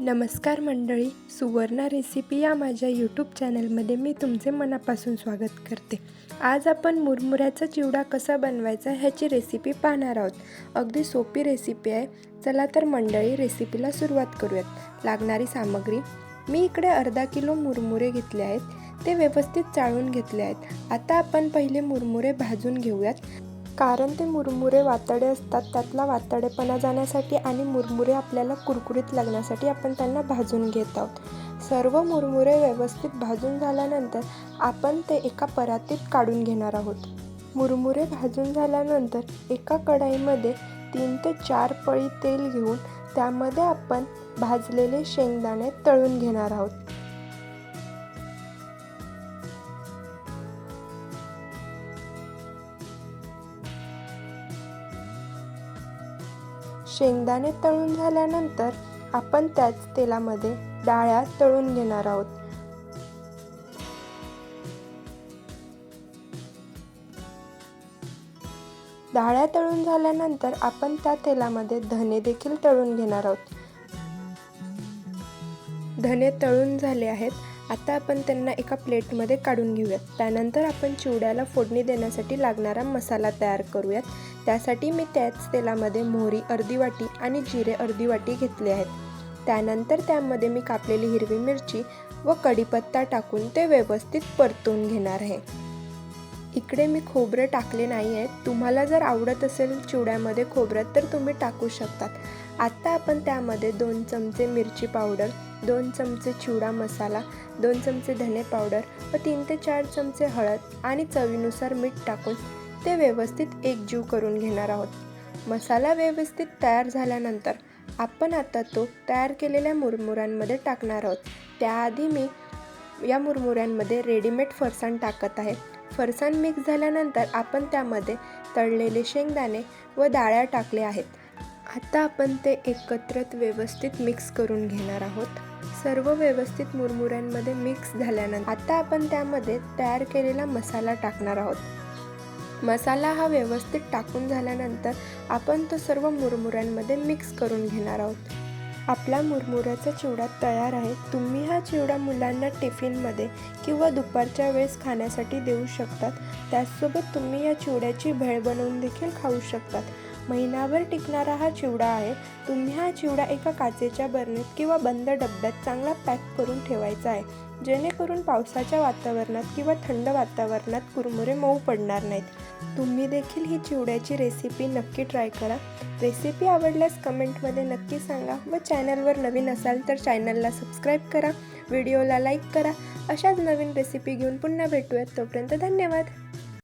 नमस्कार मंडळी सुवर्णा रेसिपी या माझ्या यूट्यूब चॅनलमध्ये मी तुमचे मनापासून स्वागत करते. आज आपण मुरमुऱ्याचा चिवडा कसा बनवायचा ह्याची रेसिपी पाहणार आहोत. अगदी सोपी रेसिपी आहे. चला तर मंडळी रेसिपीला सुरुवात करूयात. लागणारी सामग्री. मी इकडे अर्धा किलो मुरमुरे घेतले आहेत. ते व्यवस्थित चाळून घेतले आहेत. आता आपण पहिले मुरमुरे भाजून घेऊयात. कारण ते मुरमुरे वातडे असतात त्यातला वातडेपणा जाण्यासाठी आणि मुरमुरे आपल्याला कुरकुरीत लागण्यासाठी आपण त्यांना भाजून घेत आहोत. सर्व मुरमुरे व्यवस्थित भाजून झाल्यानंतर आपण ते एका परातीत काढून घेणार आहोत. मुरमुरे भाजून झाल्यानंतर एका कढाईमध्ये तीन ते चार पळी तेल घेऊन त्यामध्ये आपण भाजलेले शेंगदाणे तळून घेणार आहोत. शेंगदाणे तळून झाल्यानंतर आपण त्याच तेलामध्ये डाळ्या तळून घेणार आहोत. डाळ्या तळून झाल्यानंतर आपण त्या तेलामध्ये धने देखील तळून घेणार आहोत. धने तळून झाले आहेत. आता आपण त्यांना एका प्लेटमध्ये काढून घेऊयात. त्यानंतर आपण चिवड्याला फोडणी देण्यासाठी लागणारा मसाला तयार करूयात. त्यासाठी मी त्याच तेलामध्ये मोहरी अर्धी वाटी आणि जिरे अर्धी वाटी घेतले आहेत. त्यानंतर त्यामध्ये मी कापलेली हिरवी मिरची व कढीपत्ता टाकून ते व्यवस्थित परतून घेणार आहे. इकडे मी खोबरं टाकले नाही आहे तुम्हाला जर आवडत असेल चिवड्यामध्ये खोबरं तर तुम्ही टाकू शकतात. आत्ता आपण त्यामध्ये दोन चमचे मिरची पावडर दोन चमचे चिवडा मसाला दोन चमचे धने पावडर व तीन ते चार चमचे हळद आणि चवीनुसार मीठ टाकून ते व्यवस्थित एकजीव करून घेणार आहोत. मसाला व्यवस्थित तयार झाल्यानंतर आपण आता तो तयार केलेल्या मुरमुऱ्यांमध्ये टाकणार आहोत. त्याआधी मी या मुरमुऱ्यांमध्ये रेडीमेड फरसाण टाकत आहे. फरसाण मिक्स झाल्यानंतर आपण त्यामध्ये तळलेले शेंगदाणे व डाळ्या टाकले आहेत. आता आपण ते एकत्रित व्यवस्थित मिक्स करून घेणार आहोत. सर्व व्यवस्थित मुरमुऱ्यांमध्ये मिक्स झाल्यानंतर आता आपण त्यामध्ये तयार केलेला मसाला टाकणार आहोत. मसाला हा व्यवस्थित टाकून झाल्यानंतर आपण तो सर्व मुरमुऱ्यांमध्ये मिक्स करून घेणार आहोत. आपला मुरमुऱ्याचा चिवडा तयार आहे. तुम्ही हा चिवडा मुलांना टिफिनमध्ये किंवा दुपारच्या वेळेस खाण्यासाठी देऊ शकतात. त्याचसोबत तुम्ही या चिवड्याची भेळ बनवून देखील खाऊ शकतात. महिनाभर टिकणारा हा चिवडा आहे. तुम्ही हा चिवडा एका काचेच्या बरणीत किंवा बंद डब्यात चांगला पॅक करून ठेवायचा आहे. जेणेकरून पावसाच्या वातावरणात किंवा थंड वातावरणात कुरमुरे मऊ पडणार नाहीत. तुम्ही देखील ही चिवड्याची रेसिपी नक्की ट्राय करा. रेसिपी आवडल्यास कमेंटमध्ये नक्की सांगा व चॅनलवर नवीन असाल तर चॅनलला सबस्क्राईब करा. व्हिडिओला लाईक करा. अशाच नवीन रेसिपी घेऊन पुन्हा भेटूयात. तोपर्यंत धन्यवाद.